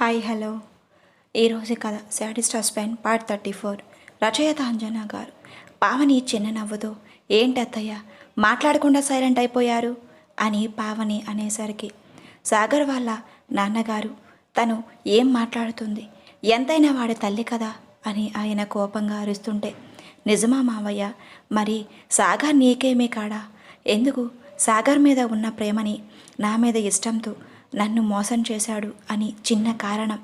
Hi hello. ఈరోజు కథ sadist husband part thirty four. రచయిత అంజనా గారు. పావని చిన్న నవ్వుతూ ఏంటి అత్తయ్య మాట్లాడకుండా సైలెంట్ అయిపోయారు? అని పావని అనేసరికి సాగర్ వాళ్ళ నాన్నగారు తను ఏం మాట్లాడుతుంది? ఎంతైనా వాడి తల్లి కదా? అని ఆయన కోపంగా అరుస్తుంటే నిజమా మావయ్య మరి సాగర్ నీకేమీ కాడా? ఎందుకు? సాగర్ మీద ఉన్న ప్రేమని నా మీద ఇష్టంతో నన్ను మోసం చేశాడు అని చిన్న కారణం.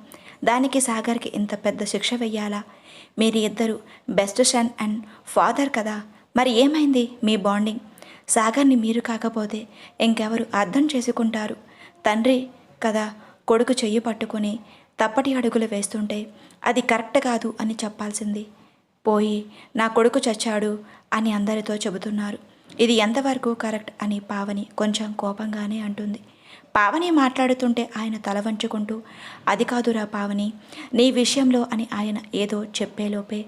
దానికి సాగర్కి ఇంత పెద్ద శిక్ష వెయ్యాలా? మీరు ఇద్దరు బెస్ట్ సన్ అండ్ ఫాదర్ కదా? మరి ఏమైంది మీ బాండింగ్? సాగర్ని మీరు కాకపోతే ఇంకెవరు అర్థం చేసుకుంటారు? తండ్రి కదా కొడుకు చెయ్యి పట్టుకొని తప్పటి అడుగులు వేస్తుంటే అది కరెక్ట్ కాదు అని చెప్పాల్సింది. పోయి నా కొడుకు చచ్చాడు అని అందరితో చెబుతున్నారు. ఇది ఎంతవరకు కరెక్ట్ అని పావని కొంచెం కోపంగానే అంటుంది. పావని మాట్లాడుతుంటే ఆయన తల వంచుకుంటూ అది కాదురా పావని నీ విషయంలో అని ఆయన ఏదో చెప్పేలోపే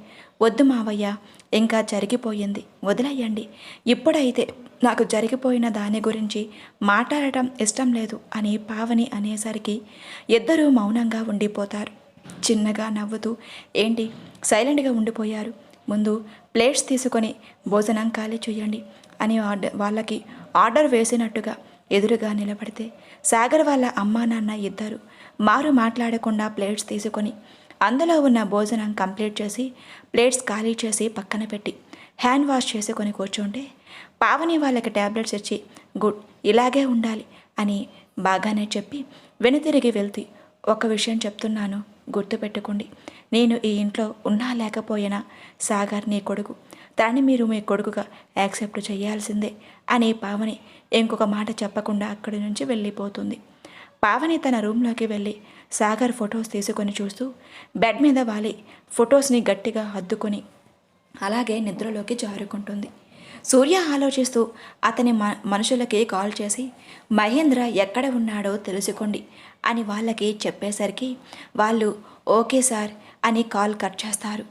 వద్దు మావయ్య ఇంకా జరిగిపోయింది వదిలేయండి. ఇప్పుడైతే నాకు జరిగిపోయిన దాని గురించి మాట్లాడటం ఇష్టం లేదు అని పావని అనేసరికి ఇద్దరూ మౌనంగా ఉండిపోతారు. చిన్నగా నవ్వుతూ ఏంటి సైలెంట్గా ఉండిపోయారు? ముందు ప్లేట్స్ తీసుకొని భోజనం ఖాళీ చేయండి అని ఆర్డర్ వాళ్ళకి ఆర్డర్ వేసినట్టుగా ఎదురుగా నిలబడితే సాగర్ వాళ్ళ అమ్మా నాన్న ఇద్దరు మారు మాట్లాడకుండా ప్లేట్స్ తీసుకొని అందులో ఉన్న భోజనం కంప్లీట్ చేసి ప్లేట్స్ ఖాళీ చేసి పక్కన పెట్టి హ్యాండ్ వాష్ చేసుకొని కూర్చుంటే పావని వాళ్ళకి ట్యాబ్లెట్స్ ఇచ్చి గుడ్ ఇలాగే ఉండాలి అని బాగానే చెప్పి వెనుతిరిగి వెళ్తీ ఒక విషయం చెప్తున్నాను గుర్తుపెట్టుకోండి. నేను ఈ ఇంట్లో ఉన్నా లేకపోయినా సాగర్ నీ కొడుకు. దాన్ని మీరు మీ కొడుకుగా యాక్సెప్ట్ చేయాల్సిందే అని పావని ఇంకొక మాట చెప్పకుండా అక్కడి నుంచి వెళ్ళిపోతుంది. పావని తన రూమ్లోకి వెళ్ళి సాగర్ ఫొటోస్ తీసుకొని చూస్తూ బెడ్ మీద వాలి ఫొటోస్ని గట్టిగా హద్దుకొని అలాగే నిద్రలోకి జారుకుంటుంది. సూర్య ఆలోచిస్తూ అతని మ మనుషులకి కాల్ చేసి మహేంద్ర ఎక్కడ ఉన్నాడో తెలుసుకోండి అని వాళ్ళకి చెప్పేసరికి వాళ్ళు ఓకే సార్ అని కాల్ కట్ చేస్తారు.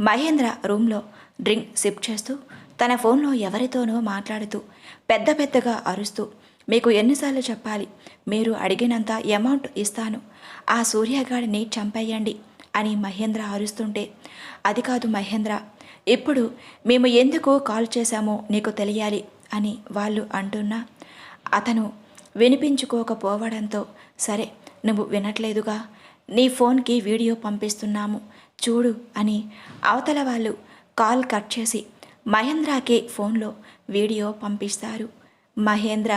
మహేంద్ర రూమ్లో డ్రింక్ సిప్ చేస్తూ తన ఫోన్లో ఎవరితోనో మాట్లాడుతూ పెద్ద పెద్దగా అరుస్తూ మీకు ఎన్నిసార్లు చెప్పాలి? మీరు అడిగినంత అమౌంట్ ఇస్తాను. ఆ సూర్యగాడిని చంపేయండి అని మహేంద్ర అరుస్తుంటే అది కాదు మహేంద్ర ఇప్పుడు మేము ఎందుకు కాల్ చేశామో నీకు తెలియాలి అని వాళ్ళు అంటున్నా అతను వినిపించుకోకపోవడంతో సరే నువ్వు వినట్లేదుగా నీ ఫోన్కి వీడియో పంపిస్తున్నాము చూడు అని అవతల వాళ్ళు కాల్ కట్ చేసి మహేంద్రకి ఫోన్లో వీడియో పంపిస్తారు. మహేంద్ర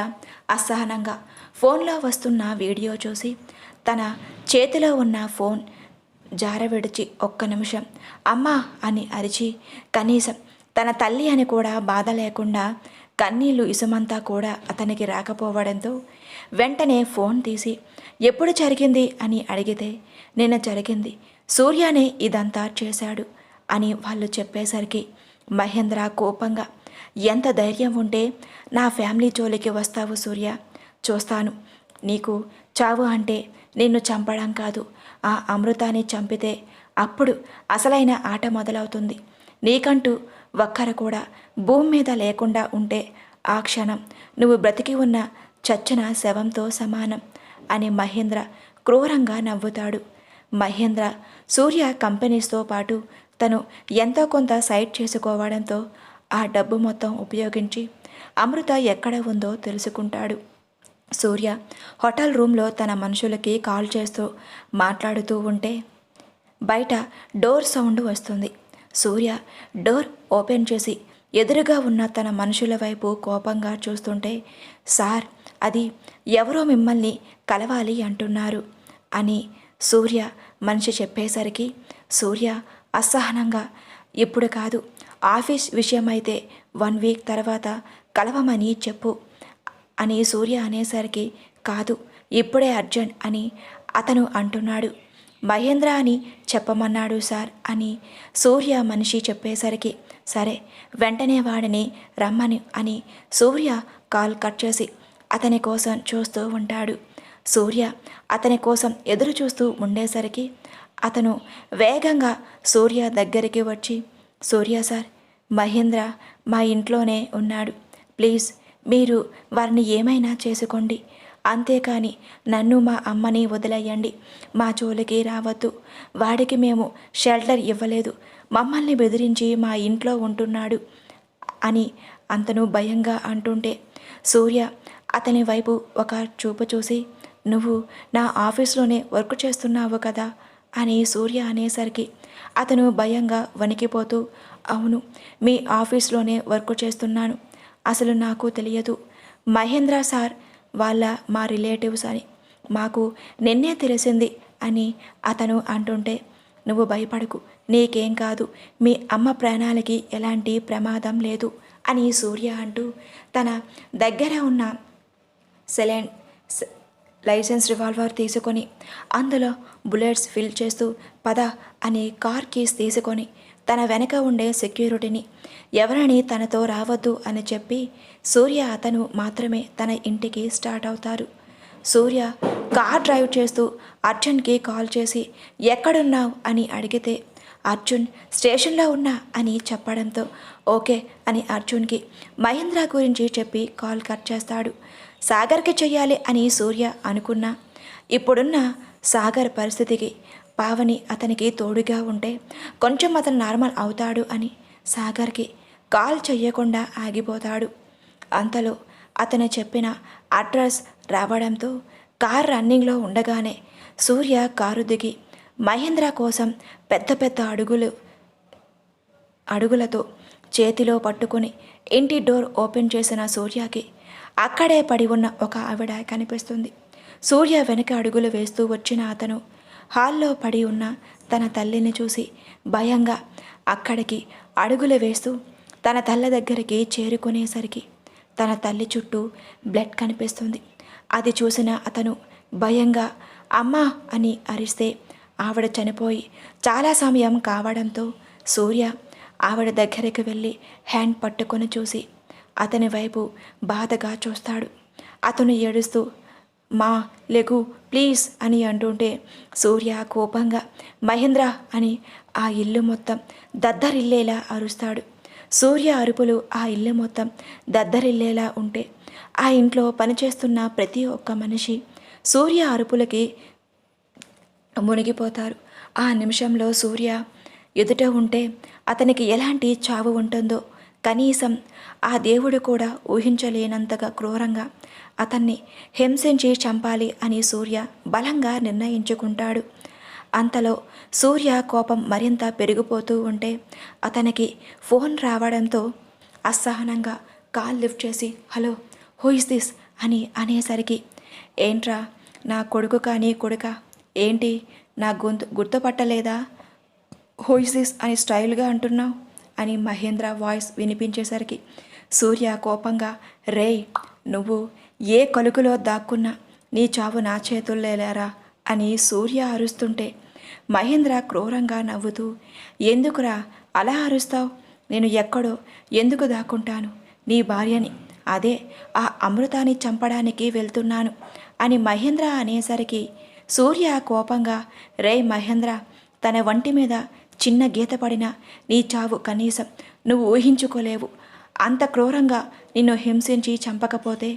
అసహనంగా ఫోన్లో వస్తున్న వీడియో చూసి తన చేతిలో ఉన్న ఫోన్ జారవిడిచి ఒక్క నిమిషం అమ్మా అని అరిచి కనీసం తన తల్లి అని కూడా బాధ లేకుండా కన్నీళ్ళు ఇసుమంతా కూడా అతనికి రాకపోవడంతో వెంటనే ఫోన్ తీసి ఎప్పుడు జరిగింది? అని అడిగితే నిన్న జరిగింది. సూర్యనే ఇదంతా చేశాడు. అని వాళ్ళు చెప్పేసరికి మహేంద్ర కోపంగా ఎంత ధైర్యం ఉంటే నా ఫ్యామిలీ జోలికి వస్తావు సూర్య. చూస్తాను. నీకు చావు అంటే నిన్ను చంపడం కాదు. ఆ అమృతాన్ని చంపితే అప్పుడు అసలైన ఆట మొదలవుతుంది. నీకంటూ ఒక్కరు కూడా భూమి మీద లేకుండా ఉంటే ఆ క్షణం నువ్వు బ్రతికి ఉన్న చచ్చిన శవంతో సమానం అని మహేంద్ర క్రూరంగా నవ్వుతాడు. మహేంద్ర సూర్య కంపెనీస్తో పాటు తను ఎంతో కొంత సైట్ చేసుకోవడంతో ఆ డబ్బు మొత్తం ఉపయోగించి అమృత ఎక్కడ ఉందో తెలుసుకుంటాడు. సూర్య హోటల్ రూమ్లో తన మనుషులకి కాల్ చేస్తూ మాట్లాడుతూ ఉంటే బయట డోర్ సౌండ్ వస్తుంది. సూర్య డోర్ ఓపెన్ చేసి ఎదురుగా ఉన్న తన మనుషుల వైపు కోపంగా చూస్తుంటే సార్ అది ఎవరో మిమ్మల్ని కలవాలి అంటున్నారు అని సూర్య మనిషి చెప్పేసరికి సూర్య అసహనంగా. ఇప్పుడు కాదు ఆఫీస్ విషయమైతే వన్ వీక్ తర్వాత కలవమని చెప్పు అని సూర్య అనేసరికి కాదు ఇప్పుడే అర్జెంట్ అని అతను అంటున్నాడు. మహేంద్ర అని చెప్పమన్నాడు సార్ అని సూర్య మనిషి చెప్పేసరికి సరే వెంటనే వాడిని రమ్మని అని సూర్య కాల్ కట్ చేసి అతని కోసం చూస్తూ ఉంటాడు. సూర్య అతని కోసం ఎదురు చూస్తూ ఉండేసరికి అతను వేగంగా సూర్య దగ్గరికి వచ్చి సూర్య సార్ మహేంద్ర మా ఇంట్లోనే ఉన్నాడు. ప్లీజ్ మీరు వారిని ఏమైనా చేసుకోండి. అంతేకాని నన్ను మా అమ్మని వదిలేయండి. మా చోలికి రావద్దు. వాడికి మేము షెల్టర్ ఇవ్వలేదు. మమ్మల్ని బెదిరించి మా ఇంట్లో ఉంటున్నాడు అని అంతను భయంగా అంటుంటే సూర్య అతని వైపు ఒక చూపు చూసి నువ్వు నా ఆఫీస్లోనే వర్క్ చేస్తున్నావు కదా? అని సూర్య అనేసరికి అతను భయంగా వణికిపోతూ అవును మీ ఆఫీస్లోనే వర్క్ చేస్తున్నాను. అసలు నాకు తెలియదు. మహేంద్ర సార్ వాళ్ళ మా రిలేటివ్స్ అని. మాకు నిన్నే తెలిసింది అని అతను అంటుంటే నువ్వు భయపడకు. నీకేం కాదు. మీ అమ్మ ప్రాణాలకి ఎలాంటి ప్రమాదం లేదు అని సూర్య అంటూ తన దగ్గర ఉన్న సెలెండ్ లైసెన్స్ రివాల్వర్ తీసుకొని అందులో బుల్లెట్స్ ఫిల్ చేస్తూ పద అని కార్ కీస్ తీసుకొని తన వెనక ఉండే సెక్యూరిటీని ఎవరని తనతో రావద్దు అని చెప్పి సూర్య అతను మాత్రమే తన ఇంటికి స్టార్ట్ అవుతారు. సూర్య కార్ డ్రైవ్ చేస్తూ అర్జున్కి కాల్ చేసి ఎక్కడున్నావు? అని అడిగితే అర్జున్ స్టేషన్లో ఉన్నా అని చెప్పడంతో ఓకే అని అర్జున్కి మహేంద్ర గురించి చెప్పి కాల్ కట్ చేస్తాడు. సాగర్కి చెయ్యాలి అని సూర్య అనుకున్నా. ఇప్పుడున్న సాగర్ పరిస్థితికి పావని అతనికి తోడుగా ఉంటే కొంచెం అతను నార్మల్ అవుతాడు అని సాగర్కి కాల్ చెయ్యకుండా ఆగిపోతాడు. అంతలో అతను చెప్పిన అడ్రస్ రావడంతో కార్ రన్నింగ్లో ఉండగానే సూర్య కారు దిగి మహేంద్ర కోసం పెద్ద పెద్ద అడుగులు అడుగులతో చేతిలో పట్టుకుని ఇంటి డోర్ ఓపెన్ చేసిన సూర్యకి అక్కడే పడి ఉన్న ఒక ఆవిడ కనిపిస్తుంది. సూర్య వెనక అడుగులు వేస్తూ వచ్చిన అతను. హాల్లో పడి ఉన్న తన తల్లిని చూసి భయంగా అక్కడికి అడుగులు వేస్తూ తన తల్లి దగ్గరికి చేరుకునేసరికి తన తల్లి చుట్టూ బ్లడ్ కనిపిస్తుంది. అది చూసిన అతను భయంగా అమ్మా అని అరిస్తే ఆవిడ చనిపోయి చాలా సమయం కావడంతో సూర్య ఆవిడ దగ్గరికి వెళ్ళి హ్యాండ్ పట్టుకొని చూసి అతని వైపు బాధగా చూస్తాడు. అతను ఏడుస్తూ మా లెగు ప్లీజ్ అని అంటుంటే సూర్య కోపంగా మహేంద్ర అని ఆ ఇల్లు మొత్తం దద్దరిల్లేలా అరుస్తాడు. సూర్య అరుపులు ఆ ఇల్లు మొత్తం దద్దరిల్లేలా ఉంటే ఆ ఇంట్లో పనిచేస్తున్న ప్రతి ఒక్క మనిషి సూర్య అరుపులకి మునిగిపోతారు. ఆ నిమిషంలో సూర్య ఎదుట ఉంటే అతనికి ఎలాంటి చావు ఉంటుందో కనీసం ఆ దేవుడు కూడా ఊహించలేనంతగా క్రూరంగా అతన్ని హింసించి చంపాలి అని సూర్య బలంగా నిర్ణయించుకుంటాడు. అంతలో సూర్య కోపం మరింత పెరిగిపోతూ ఉంటే అతనికి ఫోన్ రావడంతో అసహనంగా కాల్ లిఫ్ట్ చేసి హలో హూ ఇస్ దిస్ అని అనేసరికి ఏంట్రా నా కొడుకు కానీ కొడుక ఏంటి నా గొంతు గుర్తుపట్టలేదా? హూ ఇస్ దిస్ అని స్టైల్గా అంటున్నావు. అని మహేంద్ర వాయిస్ వినిపించేసరికి సూర్య కోపంగా రేయ్ నువ్వు ఏ కలుకులో దాక్కున్నా నీ చావు నా చేతుల్లేలేరా అని సూర్య అరుస్తుంటే మహేంద్ర క్రూరంగా నవ్వుతూ ఎందుకురా అలా అరుస్తావు? నేను ఎక్కడో ఎందుకు దాక్కుంటాను? నీ భార్యని అదే ఆ అమృతాన్ని చంపడానికి వెళ్తున్నాను అని మహేంద్ర అనేసరికి సూర్య కోపంగా రే మహేంద్ర తన వంటి మీద చిన్న గీత పడినా నీ చావు కనీసం నువ్వు ఊహించుకోలేవు. అంత క్రూరంగా నిన్ను హింసించి చంపకపోతే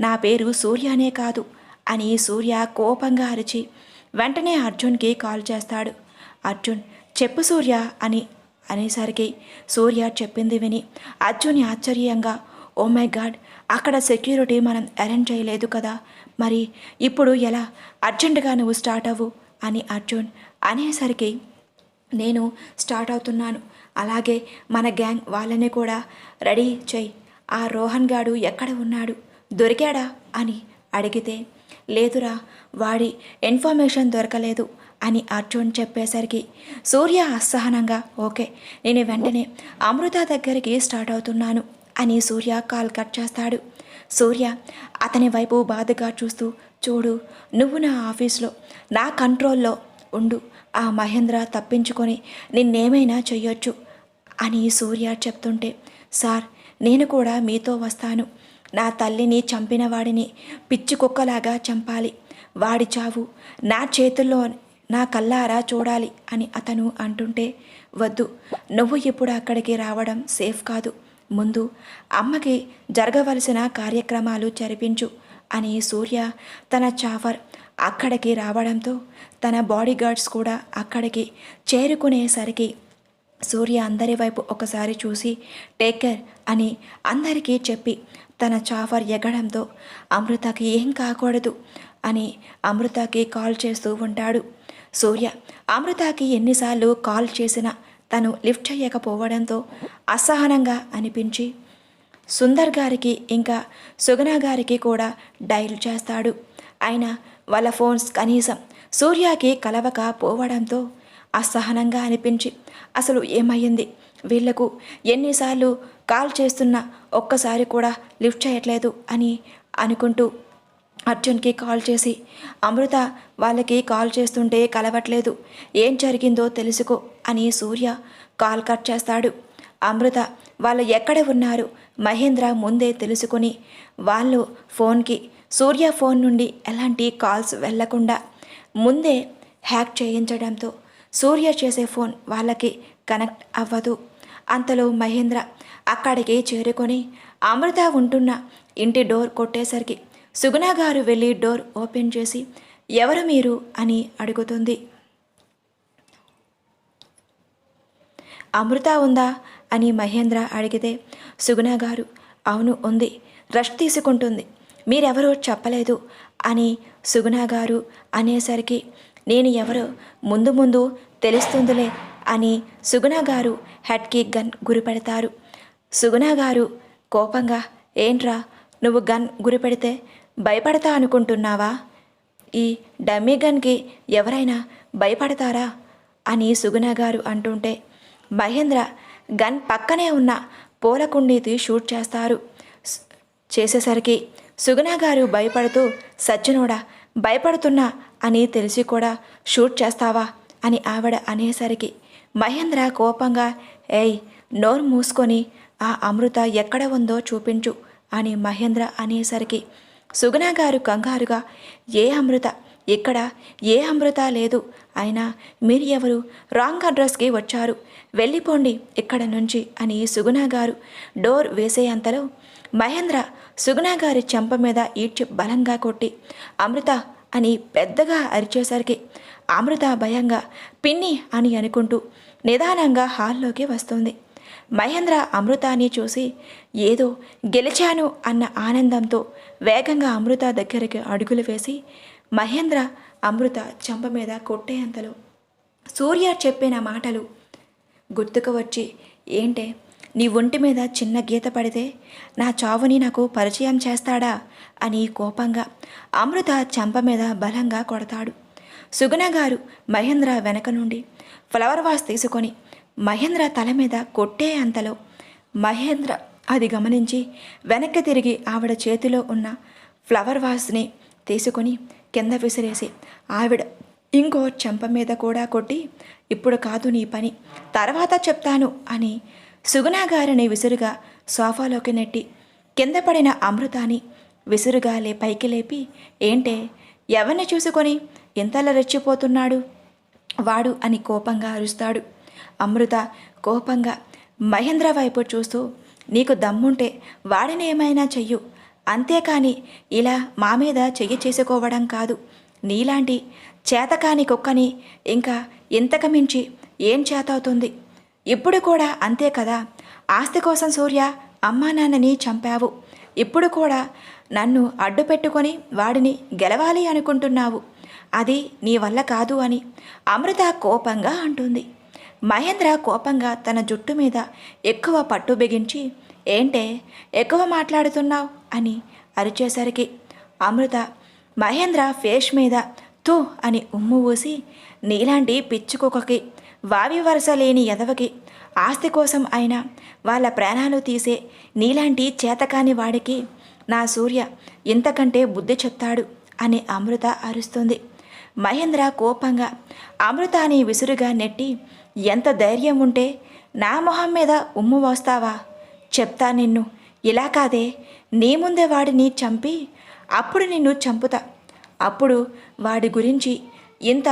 నా పేరు సూర్యనే కాదు అని సూర్య కోపంగా అరిచి వెంటనే అర్జున్కి కాల్ చేస్తాడు. అర్జున్ చెప్పు సూర్య అని అనేసరికి సూర్య చెప్పింది విని అర్జున్ ఆశ్చర్యంగా ఓ మై గాడ్ అక్కడ సెక్యూరిటీ మనం అరేంజ్ చేయలేదు కదా మరి ఇప్పుడు ఎలా? అర్జెంటుగా నువ్వు స్టార్ట్ అవ్వు అని అర్జున్ అనేసరికి నేను స్టార్ట్ అవుతున్నాను. అలాగే మన గ్యాంగ్ వాళ్ళని కూడా రెడీ చెయ్యి ఆ రోహన్ గాడు ఎక్కడ ఉన్నాడు? దొరికాడా? అని అడిగితే లేదురా వాడి ఇన్ఫర్మేషన్ దొరకలేదు అని అర్జున్ చెప్పేసరికి సూర్య అసహనంగా ఓకే నేను వెంటనే అమృత దగ్గరికి స్టార్ట్ అవుతున్నాను అని సూర్య కాల్ కట్ చేస్తాడు. సూర్య అతని వైపు బాధగా చూస్తూ చూడు నువ్వు నా ఆఫీస్లో నా కంట్రోల్లో ఉండు. ఆ మహేంద్ర తప్పించుకొని నిన్నేమైనా చెయ్యొచ్చు అని సూర్య చెప్తుంటే సార్ నేను కూడా మీతో వస్తాను. నా తల్లిని చంపిన వాడిని పిచ్చి కుక్కలాగా చంపాలి. వాడి చావు నా చేతుల్లో నా కల్లారా చూడాలి అని అతను అంటుంటే వద్దు. నువ్వు ఇప్పుడు అక్కడికి రావడం సేఫ్ కాదు. ముందు అమ్మకి జరగవలసిన కార్యక్రమాలు జరిపించు అని సూర్య తన చావర్ అక్కడికి రావడంతో తన బాడీ గార్డ్స్ కూడా అక్కడికి చేరుకునేసరికి సూర్య అందరి వైపు ఒకసారి చూసి టేకర్ అని అందరికీ చెప్పి తన చాఫర్ ఎగడంతో అమృతకి ఏం కాకూడదు అని అమృతకి కాల్ చేస్తూ ఉంటాడు సూర్య. అమృతకి ఎన్నిసార్లు కాల్ చేసినా తను లిఫ్ట్ చేయకపోవడంతో అసహనంగా అనిపించి సుందర్ గారికి ఇంకా సుగనా గారికి కూడా డైల్ చేస్తాడు. అయినా వాళ్ళ ఫోన్స్ కనీసం సూర్యకి కలవక పోవడంతో అసహనంగా అనిపించి అసలు ఏమయ్యింది? వీళ్ళకు ఎన్నిసార్లు కాల్ చేస్తున్నా ఒక్కసారి కూడా లిఫ్ట్ చేయట్లేదు అని అనుకుంటూ అర్జున్కి కాల్ చేసి అమృత వాళ్ళకి కాల్ చేస్తుంటే కలవట్లేదు. ఏం జరిగిందో తెలుసుకో అని సూర్య కాల్ కట్ చేస్తాడు. అమృత వాళ్ళు ఎక్కడ ఉన్నారు? మహేంద్ర ముందే తెలుసుకుని వాళ్ళు ఫోన్కి సూర్య ఫోన్ నుండి ఎలాంటి కాల్స్ వెళ్ళకుండా ముందే హ్యాక్ చేయించడంతో సూర్య చేసే ఫోన్ వాళ్ళకి కనెక్ట్ అవ్వదు. అంతలో మహేంద్ర అక్కడికి చేరుకొని అమృత ఉంటున్న ఇంటి డోర్ కొట్టేసరికి సుగుణ గారు వెళ్ళి డోర్ ఓపెన్ చేసి ఎవరు మీరు అని అడుగుతుంది. అమృత ఉందా అని మహేంద్ర అడిగితే సుగుణ గారు అవును ఉంది రష్ తీసుకుంటుంది. మీరెవరో చెప్పలేదు అని సుగుణ గారు అనేసరికి నేను ఎవరో ముందు ముందు తెలుస్తుందిలే అని సుగుణ గారు హెడ్కి గన్ గురిపెడతారు. సుగుణ గారు కోపంగా ఏంట్రా నువ్వు గన్ గురిపెడితే భయపడతా అనుకుంటున్నావా? ఈ డమ్మీ గన్కి ఎవరైనా భయపడతారా? అని సుగుణ గారు అంటుంటే మహేంద్ర గన్ పక్కనే ఉన్న పూలకుండీతి షూట్ చేస్తారు. చేసేసరికి సుగుణ గారు భయపడుతూ సజ్జనోడా భయపడుతున్నా అని తెలిసి కూడా షూట్ చేస్తావా అని ఆవిడ అనేసరికి మహేంద్ర కోపంగా ఏయ్ నోరు మూసుకొని ఆ అమృత ఎక్కడ ఉందో చూపించు అని మహేంద్ర అనేసరికి సుగుణ గారు కంగారుగా ఏ అమృత ఇక్కడ ఏ అమృత లేదు అయినా మీరు ఎవరు? రాంగ్ అడ్రస్కి వచ్చారు. వెళ్ళిపోండి ఇక్కడ నుంచి అని సుగుణ గారు డోర్ వేసేంతలో మహేంద్ర సుగుణ గారి చెంప మీద ఈడ్చి బలంగా కొట్టి అమృత అని పెద్దగా అరిచేసరికి అమృత భయంగా పిన్ని అని అనుకుంటూ నిదానంగా హాల్లోకి వస్తుంది. మహేంద్ర అమృతాని చూసి ఏదో గెలిచాను అన్న ఆనందంతో వేగంగా అమృత దగ్గరికి అడుగులు వేసి మహేంద్ర అమృత చెంప మీద కొట్టేంతలో సూర్య చెప్పిన మాటలు గుర్తుకు వచ్చి ఏంటే నీ ఒంటి మీద చిన్న గీత పడితే నా చావుని నాకు పరిచయం చేస్తాడా? అని కోపంగా అమృత చెంప మీద బలంగా కొడతాడు. సుగుణ గారు మహేంద్ర వెనక నుండి ఫ్లవర్ వాస్ తీసుకొని మహేంద్ర తల మీద కొట్టే అంతలో మహేంద్ర అది గమనించి వెనక్కి తిరిగి ఆవిడ చేతిలో ఉన్న ఫ్లవర్ వాస్ని తీసుకొని కింద విసిరేసి ఆవిడ ఇంకో చెంప మీద కూడా కొట్టి ఇప్పుడు కాదు నీ పని తర్వాత చెప్తాను అని సుగుణ గారిని విసురుగా సోఫాలోకి నెట్టి కింద పడిన అమృతాని విసురుగా లే పైకి లేపి ఏంటే ఎవరిని చూసుకొని ఇంతలా రెచ్చిపోతున్నాడు? వాడు అని కోపంగా అరుస్తాడు. అమృత కోపంగా మహేంద్ర వైపు చూస్తూ నీకు దమ్ముంటే వాడిని ఏమైనా చెయ్యు అంతేకాని ఇలా మా మీద చెయ్యి చేసుకోవడం కాదు. నీలాంటి చేతకాని కుక్కని ఇంకా ఇంతకు మించి ఏం చేతవుతుంది? ఇప్పుడు కూడా అంతే కదా? ఆస్తి కోసం సూర్య అమ్మా నాన్నని చంపావు. ఇప్పుడు కూడా నన్ను అడ్డు పెట్టుకొని వాడిని గెలవాలి అనుకుంటున్నావు. అది నీ వల్ల కాదు అని అమృత కోపంగా అంటుంది. మహేంద్ర కోపంగా తన జుట్టు మీద ఎక్కువ పట్టు బిగించి ఏంటే ఎక్కువ మాట్లాడుతున్నావు అని అరిచేసరికి అమృత మహేంద్ర ఫేస్ మీద తూ అని ఉమ్ము ఊసి నీలాంటి పిచ్చుకుకకి వావి వరస లేని ఎదవకి ఆస్తి కోసం అయినా వాళ్ళ ప్రాణాలు తీసే నీలాంటి చేతకాని వాడికి నా సూర్య ఇంతకంటే బుద్ధి చెప్తాడు అని అమృత అరుస్తుంది. మహేంద్ర కోపంగా అమృతాని విసురుగా నెట్టి ఎంత ధైర్యం ఉంటే నా మొహం మీద ఉమ్ము వస్తావా? చెప్తా నిన్ను. ఇలా కాదే నీ ముందే వాడిని చంపి అప్పుడు నిన్ను చంపుతా. అప్పుడు వాడి గురించి ఇంత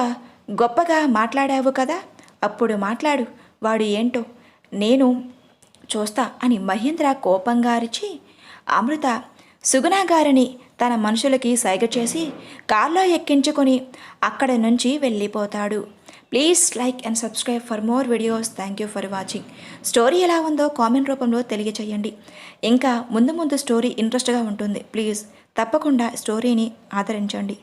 గొప్పగా మాట్లాడావు కదా అప్పుడు మాట్లాడు వాడు ఏంటో. నేను చూస్తా అని మహేంద్ర కోపంగా అరిచి అమృత సుగుణ గారిని తన మనుషులకి సైగ చేసి కారులో ఎక్కించుకొని అక్కడి నుంచి వెళ్ళిపోతాడు. Please like and subscribe for more videos thank you for watching story ఎలా ఉందో కామెంట్ రూపంలో తెలియచేయండి. ఇంకా ముందు ముందు స్టోరీ ఇంట్రెస్ట్గా ఉంటుంది. ప్లీజ్ తప్పకుండా స్టోరీని ఆదరించండి.